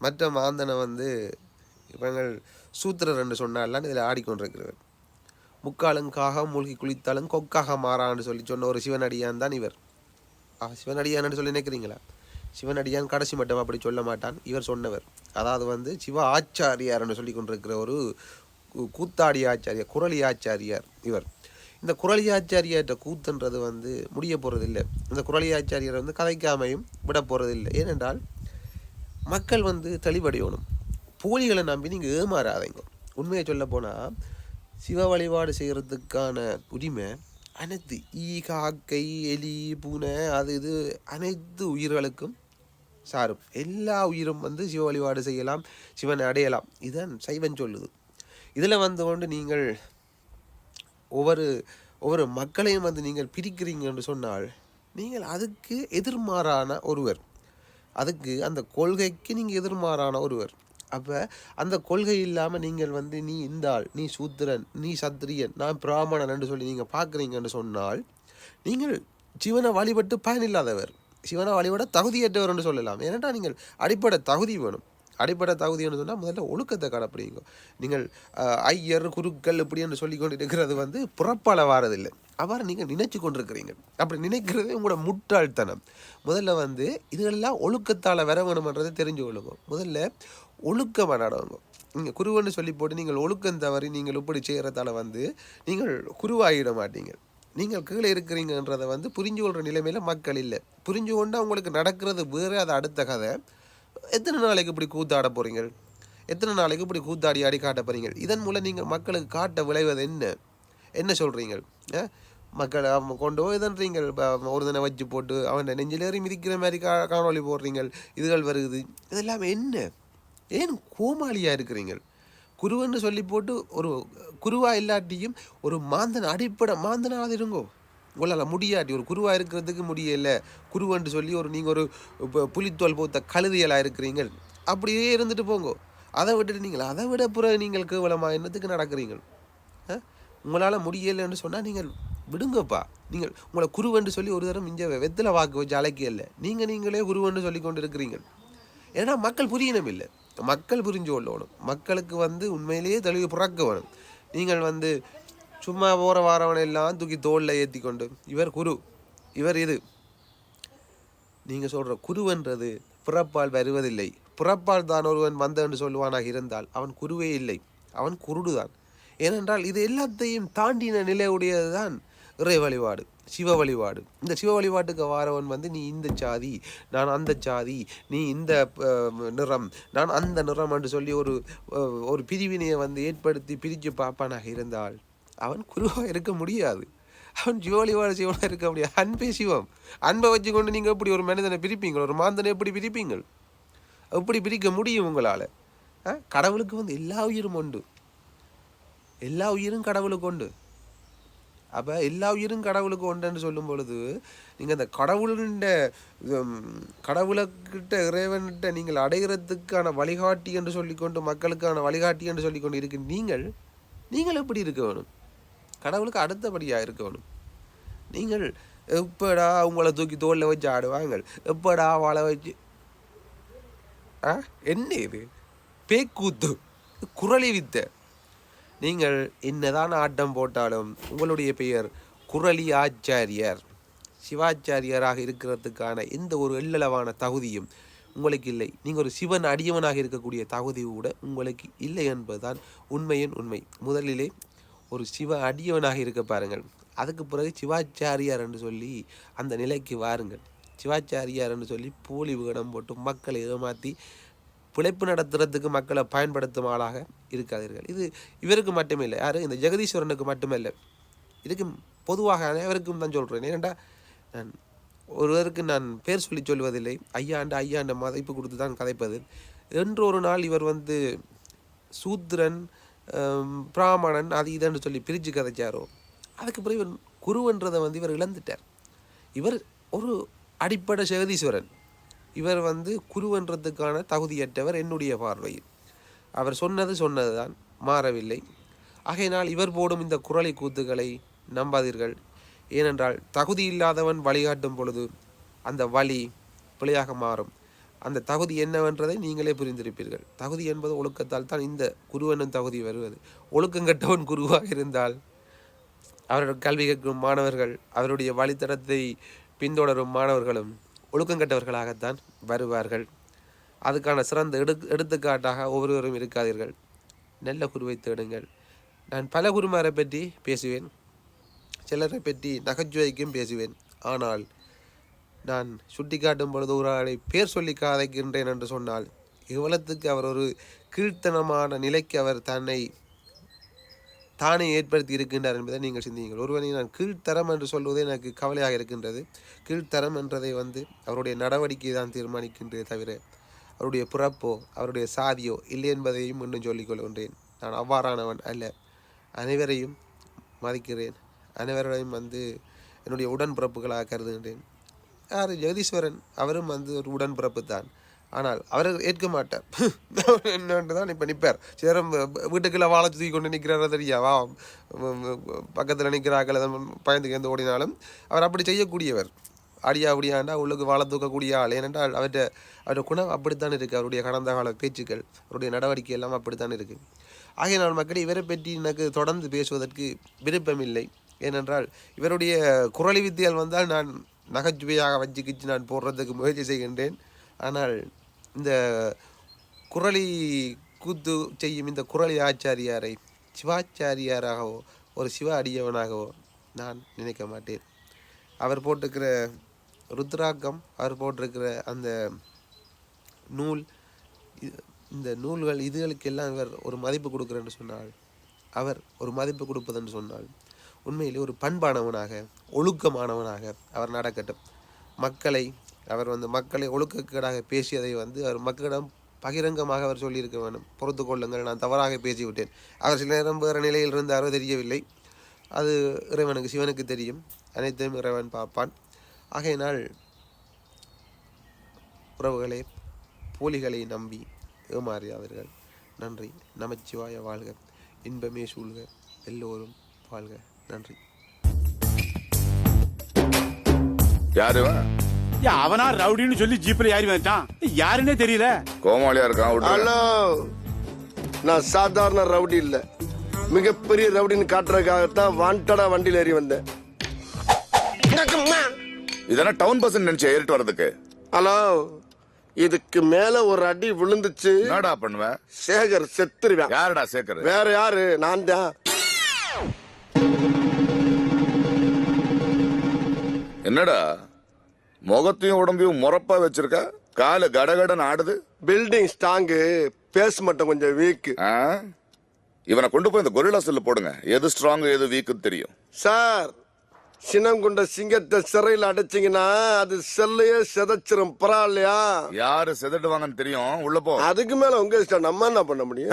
மற்ற மாந்தனை வந்து இவங்கள் சூத்திரர் என்று சொன்னாலாம் இதில் ஆடிக்கொண்டிருக்கிறவர். முக்காலும் காகம் மூழ்கி குளித்தாலும் கொக்காக மாறான்னு சொல்லி சொன்ன ஒரு சிவனடியான் தான் இவர். ஆ சிவனடியான்னு சொல்லி நினைக்கிறீங்களா? சிவனடியான் கடைசி மட்டும் அப்படி சொல்ல மாட்டான் இவர் சொன்னவர். அதாவது வந்து சிவ ஆச்சாரியார்னு சொல்லி கொண்டிருக்கிற ஒரு கூத்தாடி ஆச்சாரியார் குரலி ஆச்சாரியார் இவர். இந்த குரலி ஆச்சாரியார்கிட்ட கூத்துன்றது வந்து முடிய போகிறதில்லை இந்த குரலி ஆச்சாரியார் வந்து கதைக்காமையும் விட போகிறதில்லை ஏனென்றால் மக்கள் வந்து தெளிவடையணும். போலிகளை நம்பி நீங்கள் ஏமாறாதீங்க. உண்மையை சொல்ல போனால் சிவ வழிபாடு செய்கிறதுக்கான உரிமை அனைத்து ஈ காக்கை எலி பூனை அது இது அனைத்து உயிர்களுக்கும் சாரும். எல்லா உயிரும் வந்து சிவ வழிபாடு செய்யலாம் சிவனை அடையலாம். இதுதான் சைவன் சொல்லுது. இதில் வந்து கொண்டு நீங்கள் ஒவ்வொரு ஒவ்வொரு மக்களையும் வந்து நீங்கள் பிரிக்கிறீங்க என்று சொன்னால் நீங்கள் அதுக்கு எதிர்மாறான ஒருவர். அதுக்கு அந்த கொள்கைக்கு நீங்கள் எதிர்மாறான ஒருவர். அப்போ அந்த கொள்கை இல்லாமல் நீங்கள் வந்து நீ இந்த ஆள் நீ சூத்திரன் நீ சத்திரியன் நான் பிராமணன் என்று சொல்லி நீங்கள் பார்க்குறீங்கன்னு சொன்னால் நீங்கள் சிவனை வழிபட்டு பயனில்லாதவர். சிவனை வழிபட தகுதியற்றவர்னு சொல்லலாம். ஏனென்றால் நீங்கள் அடிப்படை தகுதி வேணும். அடிப்படை தகுதின்னு சொன்னால் முதல்ல ஒழுக்கத்தை கடைப்பிடிங்க. நீங்கள் ஐயர் குருக்கள் இப்படின்னு சொல்லி கொண்டு இருக்கிறது வந்து புறப்பால வாரதில்லை. அவ்வாறு நீங்கள் நினைச்சு கொண்டிருக்கிறீங்க. அப்படி நினைக்கிறதே உங்களோட முட்டாள்தனம். முதல்ல வந்து இதுகளெல்லாம் ஒழுக்கத்தால் வர வேணுமன்றதை தெரிஞ்சு கொள்ளுங்க. முதல்ல ஒழுக்கமாக நடவங்க நீங்கள் குருவன்னு சொல்லி போட்டு நீங்கள் ஒழுக்கம் தவறி நீங்கள் இப்படி செய்கிறதால வந்து நீங்கள் குருவாகிட மாட்டீங்க. நீங்கள் கீழே இருக்கிறீங்கன்றதை வந்து புரிஞ்சு கொள்கிற நிலைமையில் மக்கள் இல்லை. புரிஞ்சு கொண்டு அவங்களுக்கு நடக்கிறது வேறு அது அடுத்த கதை. எத்தனை நாளைக்கு இப்படி கூத்தாட போகிறீங்க எத்தனை நாளைக்கு இப்படி கூத்தாடி ஆடி காட்ட போகிறீங்க இதன் மூலம் நீங்கள் மக்களுக்கு காட்ட விளைவது என்ன? என்ன சொல்கிறீங்க மக்கள் அவன் கொண்டு போய் ஒரு தினம் வச்சு போட்டு அவன் நெஞ்சிலேறி மிதிக்கிற மாதிரி கா காணொளி போடுறீங்க இதுகள் வருகுது. இதெல்லாம் என்ன? ஏன் கோமாளியாக இருக்கிறீங்க குருவன்னு சொல்லி போட்டு ஒரு குருவா இல்லாட்டியும் ஒரு மாந்தன் அடிப்படை மாந்தனாவது இருங்கோ. உங்களால் முடியாட்டி ஒரு குருவாக இருக்கிறதுக்கு முடியல. குருவன்னு சொல்லி ஒரு நீங்கள் ஒரு புலித்தோல் போத்த கழுதியலாக இருக்கிறீங்க அப்படியே இருந்துட்டு போங்கோ. அதை விட்டுட்டு நீங்கள் அதை விட புற நீங்கள் கேவலமா என்னத்துக்கு நடக்கிறீங்க உங்களால் முடியலைன்னு சொன்னால் நீங்கள் விடுங்கப்பா. நீங்கள் உங்களை குருவென்று சொல்லி ஒரு தரம் இங்கே வெத்தலை வாக்கு வச்சு அழைக்கல. நீங்கள் நீங்களே குருவென்று சொல்லி கொண்டு இருக்கிறீங்க ஏன்னா மக்கள் புரியணும் இல்லை. மக்கள் புரிஞ்சு கொள்ளணும். மக்களுக்கு வந்து உண்மையிலேயே தெளிவு பிறக்க வேணும் நீங்கள் வந்து சும்மா போகிற வாரவனை எல்லாம் தூக்கி தோளில் ஏற்றி கொண்டு இவர் குரு. இவர் இது நீங்கள் சொல்கிற குருவென்றது பிறப்பால் வருவதில்லை. பிறப்பால் தான் ஒருவன் வந்த என்று சொல்லுவானாக இருந்தால் அவன் குருவே இல்லை. அவன் குருடுதான். ஏனென்றால் இது எல்லாத்தையும் தாண்டின நிலையுடையது தான் இறை வழிபாடு சிவ வழிபாடு. இந்த சிவ வழிபாட்டுக்கு வாரவன் வந்து நீ இந்த சாதி நான் அந்த சாதி நீ இந்த நிறம் நான் அந்த நிறம் என்று சொல்லி ஒரு ஒரு பிரிவினையை வந்து ஏற்படுத்தி பிரித்து பார்ப்பானாக இருந்தால் அவன் குருவாக இருக்க முடியாது. அவன் ஜோலி வாழ சிவனாக இருக்க முடியாது. அன்பே சிவம். அன்பை வச்சுக்கொண்டு நீங்கள் எப்படி ஒரு மனிதனை பிரிப்பீங்கள் ஒரு மாந்தனை எப்படி பிரிப்பீங்கள் எப்படி பிரிக்க முடியும் உங்களால்? கடவுளுக்கு வந்து எல்லா உயிரும் உண்டு. எல்லா உயிரும் கடவுளுக்கு உண்டு. அப்போ எல்லா உயிரும் கடவுளுக்கு உண்டுன்னு சொல்லும் பொழுது நீங்கள் அந்த கடவுள்கிட்ட கடவுளுக்கிட்ட இறைவன்கிட்ட நீங்கள் அடைகிறதுக்கான வழிகாட்டி என்று சொல்லிக்கொண்டு மக்களுக்கான வழிகாட்டி என்று சொல்லிக்கொண்டு இருக்கு நீங்கள் நீங்கள் எப்படி இருக்க வேணும்? கடவுளுக்கு அடுத்தபடியாக இருக்கணும். நீங்கள் எப்படா உங்களை தூக்கி தோளில் வச்சு ஆடுவாங்க? எப்படா வாழ வச்சு? ஆ? என்ன இது? பேக்கூத்து. குரலி வித்த. நீங்கள் என்னதான் ஆட்டம் போட்டாலும் உங்களுடைய பெயர் குரலி ஆச்சாரியார். சிவாச்சாரியராக இருக்கிறதுக்கான எந்த ஒரு எள்ளளவான தகுதியும் உங்களுக்கு இல்லை. நீங்கள் ஒரு சிவன் அடியவனாக இருக்கக்கூடிய தகுதி கூட உங்களுக்கு இல்லை என்பதுதான் உண்மையின் உண்மை. முதலிலே ஒரு சிவ அடியவனாக இருக்க பாருங்கள். அதுக்கு பிறகு சிவாச்சாரியார் என்று சொல்லி அந்த நிலைக்கு வாருங்கள். சிவாச்சாரியார் என்று சொல்லி போலி விகடம் போட்டு மக்களை ஏமாற்றி பிழைப்பு நடத்துறதுக்கு மக்களை பயன்படுத்தும் ஆளாக இருக்காதீர்கள். இது இவருக்கு மட்டுமே இல்லை யாரு? இந்த ஜெகதீஸ்வரனுக்கு மட்டுமல்ல. இதுக்கு பொதுவாக அனைவருக்கும் தான் சொல்கிறேன் ஏனெண்டா நான் ஒருவருக்கு நான் பேர் சொல்லி சொல்வதில்லை. ஐயாண்ட ஐயாண்ட மதிப்பு கொடுத்து தான் கதைப்பது. என்று ஒரு நாள் இவர் வந்து சூத்ரன் பிராமணன் அது இதுன்னு சொல்லி பிரித்து கதைச்சாரோ அதுக்கு பிறகு இவர் குருவன்றதை வந்து இவர் இழந்துட்டார். இவர் ஒரு அடிப்படை ஜெகதீஸ்வரன் இவர் வந்து குருவன்றதுக்கான தகுதியற்றவர் என்னுடைய பார்வையில். அவர் சொன்னது சொன்னதுதான் மாறவில்லை. ஆகையினால் இவர் போடும் இந்த குரலை கூத்துக்களை நம்பாதீர்கள். ஏனென்றால் தகுதி இல்லாதவன் வழிகாட்டும் பொழுது அந்த வழி பிழையாக மாறும். அந்த தகுதி என்னவென்றதை நீங்களே புரிந்திருப்பீர்கள். தகுதி என்பது ஒழுக்கத்தால் தான் இந்த குருவனும் தகுதி வருவது. ஒழுக்கங்கட்டவன் குருவாக இருந்தால் அவருடைய கல்வி கேட்கும் மாணவர்கள் அவருடைய வழித்தடத்தை பின்தொடரும் மாணவர்களும் ஒழுக்கங்கட்டவர்களாகத்தான் வருவார்கள். அதுக்கான சிறந்த எடு எடுத்துக்காட்டாக ஒவ்வொருவரும் இருக்காதீர்கள். நல்ல குருவை தேடுங்கள். நான் பல குருமாரை பற்றி பேசுவேன். சிலரை பற்றி நகைச்சுவைக்கும் பேசுவேன். ஆனால் நான் சுட்டிக்காட்டும் பொழுது ஒரு ஆளை பேர் சொல்லி காதைக்கின்றேன் என்று சொன்னால் இவ்வளத்துக்கு அவர் ஒரு கீழ்த்தனமான நிலைக்கு அவர் தன்னை தானே ஏற்படுத்தி இருக்கின்றார் என்பதை நீங்கள் சிந்தியுங்கள். ஒருவனை நான் கீழ்த்தரம் என்று சொல்வதே எனக்கு கவலையாக இருக்கின்றது. கீழ்த்தரம் என்றதை வந்து அவருடைய நடவடிக்கை தான் தீர்மானிக்கின்றதே தவிர அவருடைய பிறப்போ அவருடைய சாதியோ இல்லை என்பதையும் இன்னும் சொல்லிக்கொள்கின்றேன் நான் அவ்வாறானவன் அல்ல. அனைவரையும் மதிக்கிறேன். அனைவரையும் வந்து என்னுடைய உடன்பிறப்புகளாக கருதுகின்றேன். யார் ஜெகதீஸ்வரன் அவரும் வந்து ஒரு உடன்பிறப்பு தான் ஆனால் அவர் ஏற்க மாட்டார். என்னன்ட்டு தான் இப்போ நிற்பார் சேரம் வீட்டுக்குள்ளே வாழை தூக்கி கொண்டு நிற்கிறாரா தெரியாவா பக்கத்தில் நிற்கிறார்கள் பயந்து எந்த ஓடினாலும் அவர் அப்படி செய்யக்கூடியவர். அடியா அப்படியாண்டா உள்ளுக்கு வாழை தூக்கக்கூடிய ஆள். ஏனென்றால் அவர்கிட்ட அவருடைய குணம் அப்படித்தான் இருக்குது அவருடைய கடந்த கால பேச்சுக்கள் அவருடைய நடவடிக்கை எல்லாம் அப்படித்தான் இருக்குது ஆகையினால் மக்கள் இவரை பற்றி எனக்கு தொடர்ந்து பேசுவதற்கு விருப்பமில்லை. ஏனென்றால் இவருடைய குரலி வித்தியால் வந்தால் நான் நகைச்சுவையாக வச்சுக்கிச்சு நான் போடுறதுக்கு முயற்சி செய்கின்றேன். ஆனால் இந்த குரளி கூத்து செய்யும் இந்த குரளி ஆச்சாரியாரை சிவாச்சாரியாராகவோ ஒரு சிவ அடியவனாகவோ நான் நினைக்க மாட்டேன். அவர் போட்டிருக்கிற ருத்ராக்கம் அவர் போட்டிருக்கிற அந்த நூல் இந்த நூல்கள் இதுகளுக்கெல்லாம் இவர் ஒரு மதிப்பு கொடுக்குறேன்னு சொன்னால் அவர் ஒரு மதிப்பு கொடுப்பதென்று சொன்னால் உண்மையிலே ஒரு பண்பானவனாக ஒழுக்கமானவனாக அவர் நடக்கட்டும். மக்களை அவர் வந்து மக்களை ஒழுக்கக்கேடாக பேசியதை வந்து அவர் மக்களிடம் பகிரங்கமாக அவர் சொல்லியிருக்க வேண்டும். பொறுத்து கொள்ளுங்கள் நான் தவறாக பேசிவிட்டேன். அவர் சில நேரம் வேறு நிலையில் இருந்தாரோ தெரியவில்லை. அது இறைவனுக்கு சிவனுக்கு தெரியும். அனைத்தையும் இறைவன் பார்ப்பான். ஆகையினால் உறவுகளே போலிகளை நம்பி ஏமாறியவர்கள் நன்றி. நமச்சிவாய வாழ்க. இன்பமே சூழ்க. எல்லோரும் வாழ்க. நன்றி. யாரு இவன்? ஏன் அவனா ரவுடின்னு சொல்லி ஜீப்ல ஏறி வந்துட்டான். யாருன்னே தெரியல. கோமாளியா இருக்கான். ஹலோ. நான் சாதாரண ரவுடி இல்ல. மிகப்பெரிய ரவுடின்னு காட்டுறதுக்காகத்தான் வாண்டடா வண்டியில ஏறி வந்தேன். இதென்ன டவுன் பஸ் நினைச்சு ஏறிட்டு வர்றதுக்கு? ஹலோ. இதுக்கு மேல ஒரு அடி விழுந்துச்சு. என்னடா பண்ணுவ? சேகர் செத்துருவேன். யாருடா சேக்கரு வேற யாரு? நான் தான். என்னடா? முகத்தையும் உடம்பையும் முறப்பா வச்சிருக்க? காலு கடகடன்னு ஆடுது? பில்டிங் ஸ்ட்ராங்கு பேஸ் மட்டும் கொஞ்சம் வீக் ஆ? இவனை கொண்டு போய் இந்த கொரில்லா செல்ல போடுங்க. எது ஸ்ட்ராங் எது வீக்குன்னு தெரியும். சார் சினம் கொண்ட சிங்கத்தை சிறையில் அடைச்சிங்கன்னா அது செல்லையே செதைச்சிரும். பரவாயில்லையா? யாரு செதட்டுவாங்கன்னு தெரியும்? உள்ள போ. அதுக்கு மேல உங்க இஷ்டம். நம்ம என்ன பண்ண முடியும்?